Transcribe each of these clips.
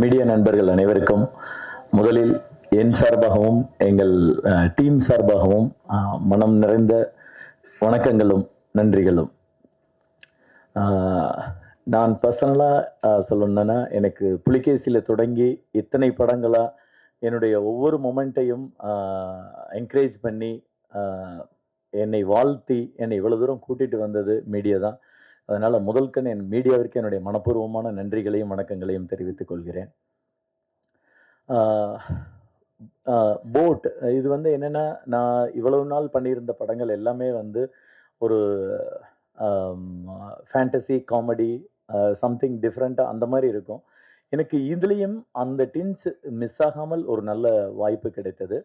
Media நண்பர்கள் அனைவருக்கும் முதலில் என் சார்பாகவும் எங்கள் டீம் சார்பாகவும் மனம் நிறைந்த வணக்கங்களும் நன்றிகளும். நான் பர்சனலாக சொல்லணுன்னா எனக்கு புலிகேசியில் தொடங்கி இத்தனை படங்களாக என்னுடைய ஒவ்வொரு மொமெண்ட்டையும் என்கரேஜ் பண்ணி என்னை வாழ்த்தி என்னை இவ்வளோ தூரம் கூட்டிகிட்டு வந்தது மீடியா தான். அதனால் முதல்கண் என் மீடியாவிற்கு என்னுடைய மனப்பூர்வமான நன்றிகளையும் வணக்கங்களையும் தெரிவித்துக் கொள்கிறேன். போட் இது வந்து என்னென்னா நான் இவ்வளவு நாள் பண்ணியிருந்த படங்கள் எல்லாமே வந்து ஒரு ஃபேண்டசி காமெடி சம்திங் டிஃப்ரெண்ட்டாக அந்த மாதிரி இருக்கும். எனக்கு இதுலேயும் அந்த டின்ஸ் மிஸ் ஆகாமல் ஒரு நல்ல வாய்ப்பு கிடைத்தது.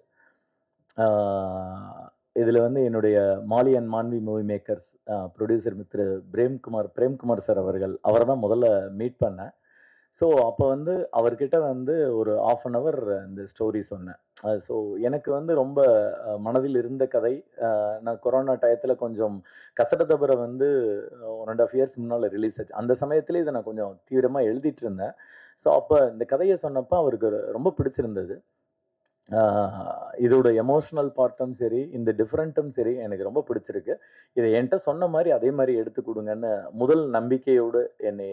இதில் வந்து என்னுடைய Maali and Maanvi movie makers producer Thiru Premkumar Premkumar sir அவர்கள் அவரை தான் முதல்ல மீட் பண்ணேன். ஸோ அப்போ வந்து அவர்கிட்ட வந்து ஒரு ஆஃப் அன் ஹவர் இந்த ஸ்டோரி சொன்னேன். ஸோ எனக்கு வந்து ரொம்ப மனதில் இருந்த கதை நான் கொரோனா டயத்தில் கொஞ்சம் கசடதபரை வந்து ஒன் அண்ட் ஆஃப் இயர்ஸ் முன்னால் ரிலீஸ் ஆச்சு. அந்த சமயத்தில் இதை நான் கொஞ்சம் தீவிரமாக எழுதிட்டு இருந்தேன். ஸோ அப்போ இந்த கதையை சொன்னப்போ அவருக்கு ரொம்ப பிடிச்சிருந்தது. இதோட எமோஷனல் பார்ட்டும் சரி இந்த டிஃப்ரெண்ட்டும் சரி எனக்கு ரொம்ப பிடிச்சிருக்கு. இதை என்கிட்ட சொன்ன மாதிரி அதே மாதிரி எடுத்து கொடுங்கன்னு முதல் நம்பிக்கையோடு என்னை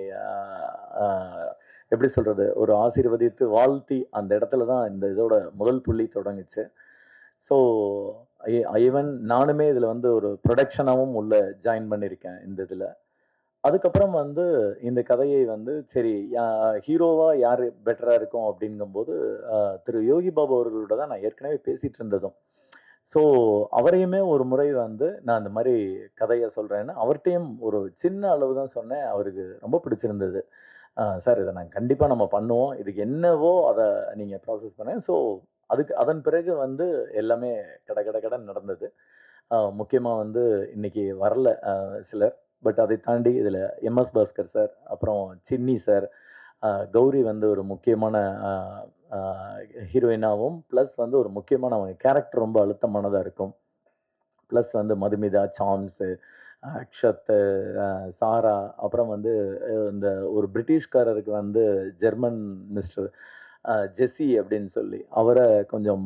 எப்படி சொல்கிறது ஒரு ஆசீர்வதித்து வாழ்த்தி அந்த இடத்துல தான் இந்த இதோட முதல் புள்ளி தொடங்குச்சு. ஸோ ஈவன் நானுமே இதில் வந்து ஒரு ப்ரொடக்ஷனாகவும் உள்ள ஜாயின் பண்ணியிருக்கேன் இந்த இதில். அதுக்கப்புறம் வந்து இந்த கதையை வந்து சரி ஹீரோவா யார் பெட்டராக இருக்கும் அப்படிங்கும்போது திரு யோகி பாபு அவர்களோட தான் நான் ஏற்கனவே பேசிட்டு இருந்ததும். ஸோ அவரையுமே ஒரு முறை வந்து நான் இந்த மாதிரி கதையை சொல்கிறேன்னு அவர்கிட்டையும் ஒரு சின்ன அளவு தான் சொன்னேன். அவருக்கு ரொம்ப பிடிச்சிருந்தது. சார் இதை நாங்கள் கண்டிப்பாக நம்ம பண்ணுவோம். இதுக்கு என்னவோ அதை நீங்கள் ப்ராசஸ் பண்ணேன் ஸோ அதுக்கு அதன் பிறகு வந்து எல்லாமே கட கட கடன் நடந்தது. முக்கியமாக வந்து இன்னைக்கு வரல சிலர். பட் அதை தாண்டி இதில் எம்எஸ் பாஸ்கர் சார் அப்புறம் சின்னி சார் கௌரி வந்து ஒரு முக்கியமான ஹீரோயினாகவும் ப்ளஸ் வந்து ஒரு முக்கியமான அவங்க கேரக்டர் ரொம்ப அழுத்தமானதாக இருக்கும். ப்ளஸ் வந்து மதுமிதா சாம்ஸு அக்ஷத் சாரா அப்புறம் வந்து இந்த ஒரு பிரிட்டிஷ்காரருக்கு வந்து ஜெர்மன் மிஸ்டர் ஜெஸ்ஸி அப்படின்னு சொல்லி அவரை கொஞ்சம்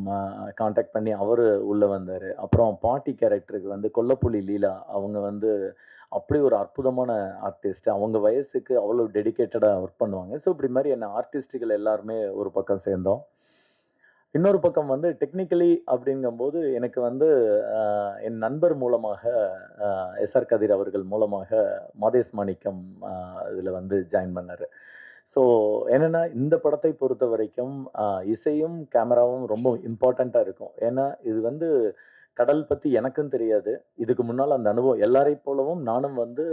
காண்டாக்ட் பண்ணி அவர் உள்ளே வந்தார். அப்புறம் பாட்டி கேரக்டருக்கு வந்து கொல்லப்புலி லீலா அவங்க வந்து அப்படி ஒரு அற்புதமான ஆர்டிஸ்ட் அவங்க வயசுக்கு அவ்வளோ டெடிக்கேட்டடாக ஒர்க் பண்ணுவாங்க. ஸோ இப்படி மாதிரி என்ன ஆர்டிஸ்ட்டுகள் எல்லாருமே ஒரு பக்கம் சேர்ந்தோம். இன்னொரு பக்கம் வந்து டெக்னிக்கலி அப்படிங்கும்போது எனக்கு வந்து என் நண்பர் மூலமாக எஸ்ஆர் கதிர் அவர்கள் மூலமாக மாதேஷ் மாணிக்கம் இதில் வந்து ஜாயின் பண்ணார். ஸோ என்னென்னா இந்த படத்தை பொறுத்த வரைக்கும் இசையும் கேமராவும் ரொம்ப இம்பார்ட்டண்ட்டாக இருக்கும். ஏன்னா இது வந்து கடல் பற்றி எனக்கும் தெரியாது. இதுக்கு முன்னால் அந்த அனுபவம் எல்லாரை போலவும் நானும் வந்து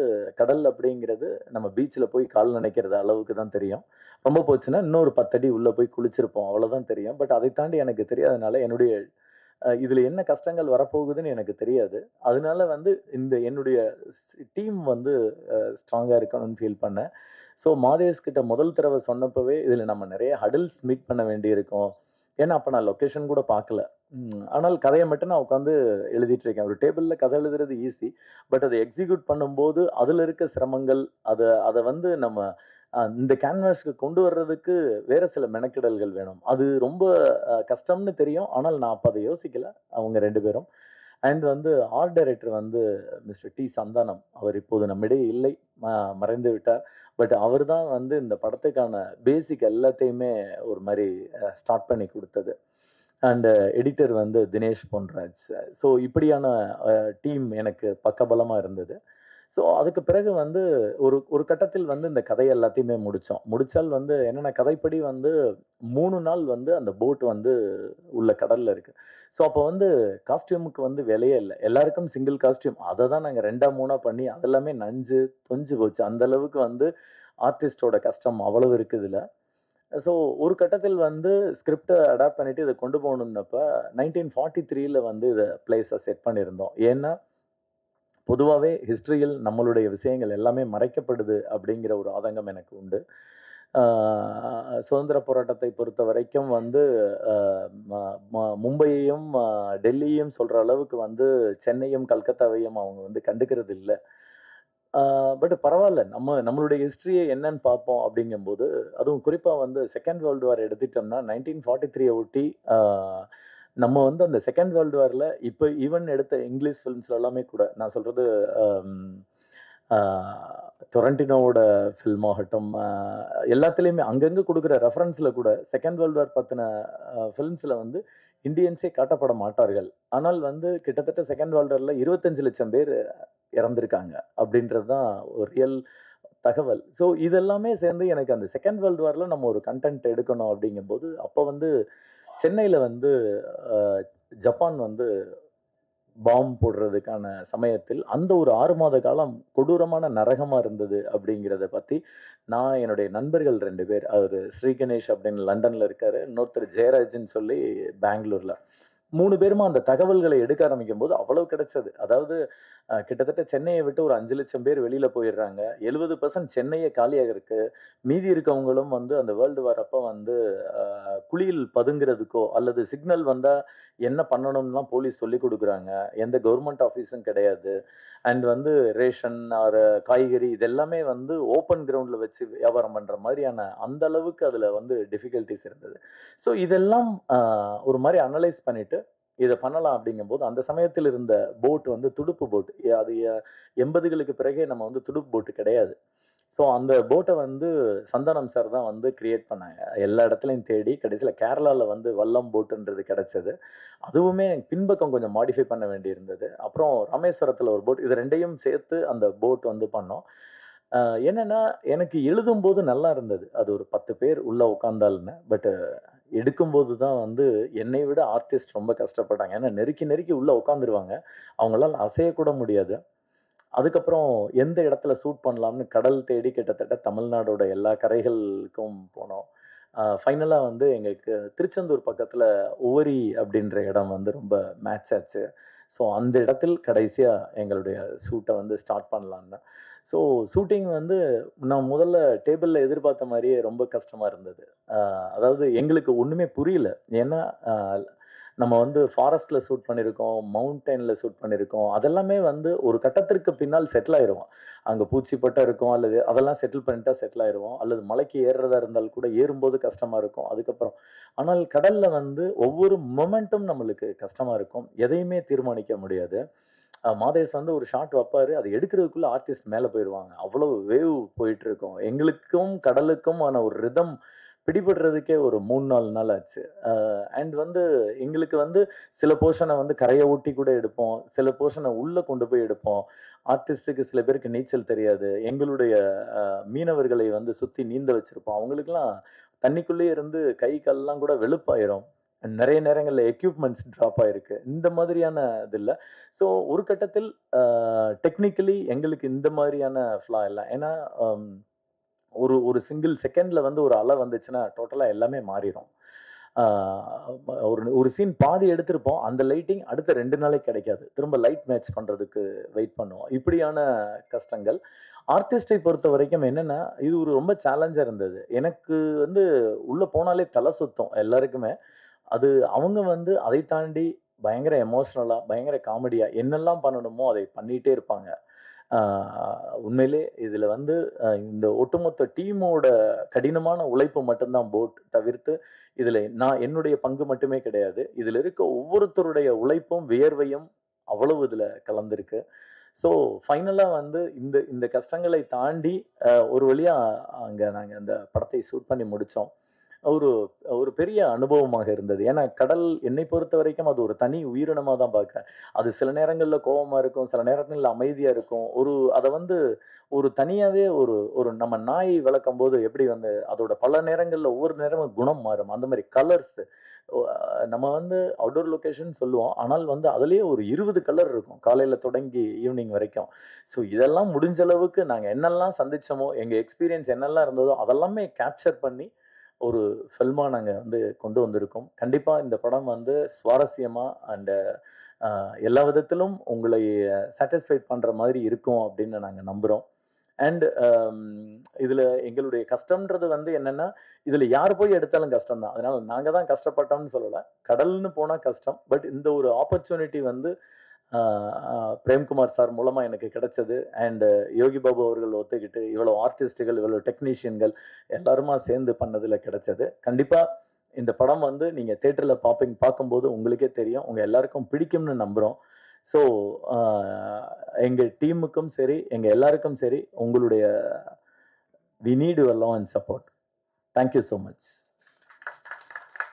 கடல் அப்படிங்கிறது நம்ம பீச்சில் போய் கால் நினைக்கிறது அளவுக்கு தான் தெரியும். ரொம்ப போச்சுன்னா இன்னொரு பத்தடி உள்ளே போய் குளிச்சிருப்போம் அவ்வளோதான் தெரியும். பட் அதை தாண்டி எனக்கு தெரியாதனால என்னுடைய இதில் என்ன கஷ்டங்கள் வரப்போகுதுன்னு எனக்கு தெரியாது. அதனால வந்து இந்த என்னுடைய டீம் வந்து ஸ்ட்ராங்காக இருக்கணும்னு ஃபீல் பண்ணேன். ஸோ மாதேஷ் கிட்ட முதல் தடவை சொன்னப்பவே இதில் நம்ம நிறைய ஹடல்ஸ் மீட் பண்ண வேண்டியிருக்கும். ஏன்னா அப்போ நான் லொக்கேஷன் கூட பார்க்கல. ஆனால் கதையை மட்டும் நான் உட்காந்து எழுதிட்டு இருக்கேன். ஒரு டேபிளில் கதை எழுதுறது ஈஸி பட் அதை எக்ஸிக்யூட் பண்ணும்போது அதில் இருக்க சிரமங்கள் அதை அதை வந்து நம்ம இந்த கேன்வாஸ்க்கு கொண்டு வர்றதுக்கு வேற சில மெனக்கிடல்கள் வேணும். அது ரொம்ப கஷ்டம்னு தெரியும். ஆனால் நான் அப்போ அதை யோசிக்கல. அவங்க ரெண்டு பேரும். அண்ட் வந்து ஆர்ட் டைரக்டர் வந்து மிஸ்டர் டி சந்தானம் அவர் இப்போது நம்மிடையே இல்லை. ம- மறைந்து விட்டார். பட் அவர் தான் வந்து இந்த படத்துக்கான பேசிக் எல்லாத்தையுமே ஒரு மாதிரி ஸ்டார்ட் பண்ணி கொடுத்தது. அண்ட் எடிட்டர் வந்து தினேஷ் பொன்ராஜ். ஸோ இப்படியான டீம் எனக்கு பக்கபலமாக இருந்தது. ஸோ அதுக்கு பிறகு வந்து ஒரு ஒரு கட்டத்தில் வந்து இந்த கதை எல்லாத்தையுமே முடித்தோம் முடித்தால் வந்து என்னென்ன கதைப்படி வந்து மூணு நாள் வந்து அந்த போட் வந்து உள்ள கடலில் இருக்குது ஸோ அப்போ வந்து காஸ்டியூமுக்கு வந்து விலையே இல்லை. எல்லாருக்கும் சிங்கிள் காஸ்டியூம் அதை தான் நாங்கள் ரெண்டாக மூணாக பண்ணி அதெல்லாமே நஞ்சு தொஞ்சு போச்சு. அந்த அளவுக்கு வந்து ஆர்டிஸ்டோட கஷ்டம் அவ்வளவு இருக்குதுல ஸோ ஒரு கட்டத்தில் வந்து ஸ்கிரிப்டை அடாப்ட் பண்ணிவிட்டு இதை கொண்டு போகணுன்னப்ப நைன்டீன் ஃபார்ட்டி த்ரீல வந்து இதை பிளேஸை செட் பண்ணியிருந்தோம். ஏன்னா பொதுவாகவே ஹிஸ்ட்ரியில் நம்மளுடைய விஷயங்கள் எல்லாமே மறைக்கப்படுது அப்படிங்கிற ஒரு ஆதங்கம் எனக்கு உண்டு. சுதந்திர போராட்டத்தை பொறுத்த வரைக்கும் வந்து ம- ம- மும்பையையும் டெல்லியையும் சொல்கிற அளவுக்கு வந்து சென்னையும் கல்கத்தாவையும் அவங்க வந்து கண்டுக்கிறது இல்லை. பட் பரவாயில்ல. நம்ம நம்மளுடைய ஹிஸ்ட்ரியை என்னன்னு பார்ப்போம் அப்படிங்கும்போது அதுவும் குறிப்பாக வந்து செகண்ட் வேர்ல்டு வார் எடுத்துட்டோம்னா நைன்டீன் ஃபார்ட்டி த்ரீயை ஒட்டி நம்ம வந்து அந்த செகண்ட் வேர்ல்டு வாரில் இப்போ ஈவன் எடுத்த இங்கிலீஷ் ஃபிலிம்ஸ்ல எல்லாமே கூட நான் சொல்கிறது டொரண்டினோவோட ஃபில்ம் ஆகட்டும் எல்லாத்துலேயுமே அங்கங்கே கொடுக்குற ரெஃபரன்ஸில் கூட செகண்ட் வேர்ல்டு வார் பற்றின ஃபிலிம்ஸில் வந்து இந்தியன்ஸே காட்டப்பட மாட்டார்கள். ஆனால் வந்து கிட்டத்தட்ட செகண்ட் வேர்ல்டு வாரில் இருபத்தஞ்சு லட்சம் பேர் இறந்துருக்காங்க அப்படின்றது தான் ஒரு ரியல் தகவல். ஸோ இதெல்லாமே சேர்ந்து எனக்கு அந்த செகண்ட் வேர்ல்டு வாரில் நம்ம ஒரு கண்டென்ட் எடுக்கணும் அப்படிங்கும்போது அப்போ வந்து சென்னையில் வந்து ஜப்பான் வந்து பாம் போடுறதுக்கான சமயத்தில் அந்த ஒரு ஆறு மாத காலம் கொடூரமான நரகமாக இருந்தது அப்படிங்கிறத பற்றி நான் என்னுடைய நண்பர்கள் ரெண்டு பேர் அவர் ஸ்ரீ கணேஷ் அப்படின்னு லண்டனில் இருக்கார் இன்னொருத்தர் ஜெயராஜ்னு சொல்லி பெங்களூரில். மூணு பேருமா அந்த தகவல்களை எடுக்க ஆரம்பிக்கும் போது அவ்வளவு கிடைச்சது. அதாவது கிட்டத்தட்ட சென்னையை விட்டு ஒரு அஞ்சு லட்சம் பேர் வெளியில் போயிடுறாங்க. எழுபது பர்சன்ட் சென்னையே காலியாக இருக்குது மீதி இருக்கவங்களும் வந்து அந்த வேர்ல்டு வார் அப்போ வந்து குளியில் குழியில் பதுங்கிறதுக்கோ அல்லது சிக்னல் வந்தால் என்ன பண்ணணும்லாம் போலீஸ் சொல்லி கொடுக்குறாங்க. எந்த கவர்மெண்ட் ஆஃபீஸும் கிடையாது. அண்ட் வந்து ரேஷன் ஆர் காய்கறி இதெல்லாமே வந்து ஓப்பன் கிரவுண்டில் வச்சு வியாபாரம் பண்ணுற மாதிரியான அந்த அளவுக்கு அதில் வந்து டிஃபிகல்ட்டிஸ் இருந்தது. ஸோ இதெல்லாம் ஒரு மாதிரி அனலைஸ் பண்ணிவிட்டு இதை பண்ணலாம் அப்படிங்கும்போது அந்த சமயத்தில் இருந்த போட் வந்து துடுப்பு போட் அது எண்பதுகளுக்கு பிறகே நம்ம வந்து துடுப்பு போட்டு கிடையாது. ஸோ அந்த போட்டை வந்து சந்தானம் சார் தான் வந்து கிரியேட் பண்ணாங்க. எல்லா இடத்துலையும் தேடி கடைசியில் கேரளாவில் வந்து வல்லம் போட்டுன்றது கிடைச்சது. அதுவுமே பின்பக்கம் கொஞ்சம் மாடிஃபை பண்ண வேண்டியிருந்தது. அப்புறம் ராமேஸ்வரத்தில் ஒரு போட் இது ரெண்டையும் சேர்த்து அந்த போட் வந்து பண்ணோம். என்னென்னா எனக்கு எழுதும்போது நல்லா இருந்தது. அது ஒரு பத்து பேர் உள்ளே உட்காந்தாலுமே பட்டு எடுக்கும்போது தான் வந்து என்னை விட ஆர்டிஸ்ட் ரொம்ப கஷ்டப்பட்டாங்க. ஏன்னா நெருக்கி நெருக்கி உள்ளே உட்காந்துருவாங்க அவங்களால அசையக்கூட முடியாது. அதுக்கப்புறம் எந்த இடத்துல சூட் பண்ணலாம்னு கடல் தேடி கிட்டத்தட்ட தமிழ்நாடோட எல்லா கரைகளுக்கும் போனோம். ஃபைனலாக வந்து எங்களுக்கு திருச்செந்தூர் பக்கத்தில் ஓரி அப்படின்ற இடம் வந்து ரொம்ப மேட்ச் ஆச்சு. ஸோ அந்த இடத்தில் கடைசியாக எங்களுடைய ஷூட்டை வந்து ஸ்டார்ட் பண்ணலான்னு ஸோ ஷூட்டிங் வந்து நான் முதல்ல டேபிளில் எதிர்பார்த்த மாதிரியே ரொம்ப கஷ்டமாக இருந்தது. அதாவது எங்களுக்கு ஒன்றுமே புரியல. ஏன்னா நம்ம வந்து ஃபாரஸ்ட்டில் ஷூட் பண்ணியிருக்கோம் மவுண்டெயினில் ஷூட் பண்ணியிருக்கோம் அதெல்லாமே வந்து ஒரு கட்டத்திற்கு பின்னால் செட்டில் ஆயிடுவோம் அங்கே பூச்சிப்பட்டா இருக்கும் அல்லது அதெல்லாம் செட்டில் பண்ணிட்டா செட்டில் ஆயிடுவோம் அல்லது மலைக்கு ஏறுறதா இருந்தால் கூட ஏறும்போது கஷ்டமாக இருக்கும். அதுக்கப்புறம் ஆனால் கடலில் வந்து ஒவ்வொரு மொமெண்ட்டும் நம்மளுக்கு கஷ்டமாக இருக்கும். எதையுமே தீர்மானிக்க முடியாது. மாதேஷ் வந்து ஒரு ஷாட் வைப்பாரு. அதை எடுக்கிறதுக்குள்ள ஆர்டிஸ்ட் மேலே போயிடுவாங்க அவ்வளோ வேவ் போயிட்டு இருக்கும் எங்களுக்கும் கடலுக்கும் ஆன ஒரு ரிதம் பிடிபடுறதுக்கே ஒரு மூணு நாலு நாள் ஆச்சு. அண்ட் வந்து எங்களுக்கு வந்து சில போர்ஷனை வந்து கரையை ஊட்டி கூட எடுப்போம். சில போர்ஷனை உள்ளே கொண்டு போய் எடுப்போம். ஆர்டிஸ்ட்டுக்கு சில பேருக்கு நீச்சல் தெரியாது. எங்களுடைய மீனவர்களை வந்து சுற்றி நீந்த வச்சுருப்போம். அவங்களுக்குலாம் தண்ணிக்குள்ளேயே இருந்து கை கால்லாம் கூட வெளுப்பாயிரும். நிறைய நேரங்களில் எக்யூப்மெண்ட்ஸ் ட்ராப் ஆயிருக்கு. இந்த மாதிரியான இது இல்லை. ஸோ ஒரு கட்டத்தில் டெக்னிக்கலி எங்களுக்கு இந்த மாதிரியான ஃப்ளா இல்லை. ஏன்னா ஒரு ஒரு சிங்கிள் செகண்ட்ல வந்து ஒரு அலை வந்துச்சுன்னா டோட்டலாக எல்லாமே மாறிடும் ஒரு ஒரு சீன் பாதி எடுத்திருப்போம். அந்த லைட்டிங் அடுத்த ரெண்டு நாளைக்கு கிடைக்காது. திரும்ப லைட் மேட்ச் பண்ணுறதுக்கு வெயிட் பண்ணுவோம். இப்படியான கஷ்டங்கள். ஆர்டிஸ்டை பொறுத்த வரைக்கும் என்னென்னா இது ஒரு ரொம்ப சேலஞ்சாக இருந்தது. எனக்கு வந்து உள்ளே போனாலே தலை சுத்தம் எல்லாருக்குமே. அது அவங்க வந்து அதை தாண்டி பயங்கர எமோஷ்னலாக பயங்கர காமெடியாக என்னெல்லாம் பண்ணணுமோ அதை பண்ணிகிட்டே இருப்பாங்க. உண்மையிலே இதில் வந்து இந்த ஒட்டுமொத்த டீமோட கடினமான உழைப்பு மட்டும்தான் போட் தவிர்த்து இதில் நான் என்னுடைய பங்கு மட்டுமே கிடையாது. இதில் இருக்க ஒவ்வொருத்தருடைய உழைப்பும் வியர்வையும் அவ்வளவு இதில் கலந்துருக்கு. ஸோ ஃபைனலாக வந்து இந்த இந்த கஷ்டங்களை தாண்டி ஒரு வழியாக அங்கே நாங்கள் அந்த படத்தை ஷூட் பண்ணி முடித்தோம் ஒரு ஒரு பெரிய அனுபவமாக இருந்தது. ஏன்னா கடல் என்னை பொறுத்த வரைக்கும் அது ஒரு தனி உயிரினமாக தான் பார்க்குறேன். அது சில நேரங்களில் கோபமாக இருக்கும் சில நேரங்களில் அமைதியாக இருக்கும். ஒரு அதை வந்து ஒரு தனியாகவே ஒரு ஒரு நம்ம நாய் வளர்க்கும் போது எப்படி வந்து அதோட பல நேரங்களில் ஒவ்வொரு நேரமும் குணம் மாறும். அந்த மாதிரி கலர்ஸ் நம்ம வந்து அவுட்டோர் லொக்கேஷன் சொல்லுவோம். ஆனால் வந்து அதுலேயே ஒரு இருபது கலர் இருக்கும். காலையில் தொடங்கி ஈவினிங் வரைக்கும். ஸோ இதெல்லாம் முடிஞ்ச அளவுக்கு நாங்கள் என்னெல்லாம் சந்தித்தோமோ எங்கள் எக்ஸ்பீரியன்ஸ் என்னெல்லாம் இருந்ததோ அதெல்லாமே கேப்சர் பண்ணி ஒரு ஃபில்மாக நாங்கள் வந்து கொண்டு வந்திருக்கோம். கண்டிப்பாக இந்த படம் வந்து சுவாரஸ்யமாக அண்டு எல்லா விதத்திலும் உங்களை சாட்டிஸ்ஃபைட் பண்ணுற மாதிரி இருக்கும் அப்படின்னு நாங்கள் நம்புகிறோம் அண்ட் இதில் எங்களுடைய கஷ்டம்ன்றது வந்து என்னென்னா இதில் யார் போய் எடுத்தாலும் கஷ்டம் தான் அதனால் நாங்கள் தான் கஷ்டப்பட்டோம்னு சொல்லலை. கடல்னு போனால் கஷ்டம். பட் இந்த ஒரு ஆப்பர்ச்சுனிட்டி வந்து பிரேம்குமார் சார் மூலமாக எனக்கு கிடைச்சது. அண்டு யோகி பாபு அவர்கள் ஒத்துக்கிட்டு இவ்வளோ ஆர்டிஸ்ட்டுகள் இவ்வளோ டெக்னீஷியன்கள் எல்லாருமா சேர்ந்து பண்ணதில் கிடைச்சது. கண்டிப்பாக இந்த படம் வந்து நீங்கள் தேட்டரில் பார்ப்பீங்க பார்க்கும்போது உங்களுக்கே தெரியும். உங்கள் எல்லாருக்கும் பிடிக்கும்னு நம்புகிறோம் ஸோ எங்கள் டீமுக்கும் சரி எங்கள் எல்லாருக்கும் சரி உங்களுடைய we need your and support thank you so much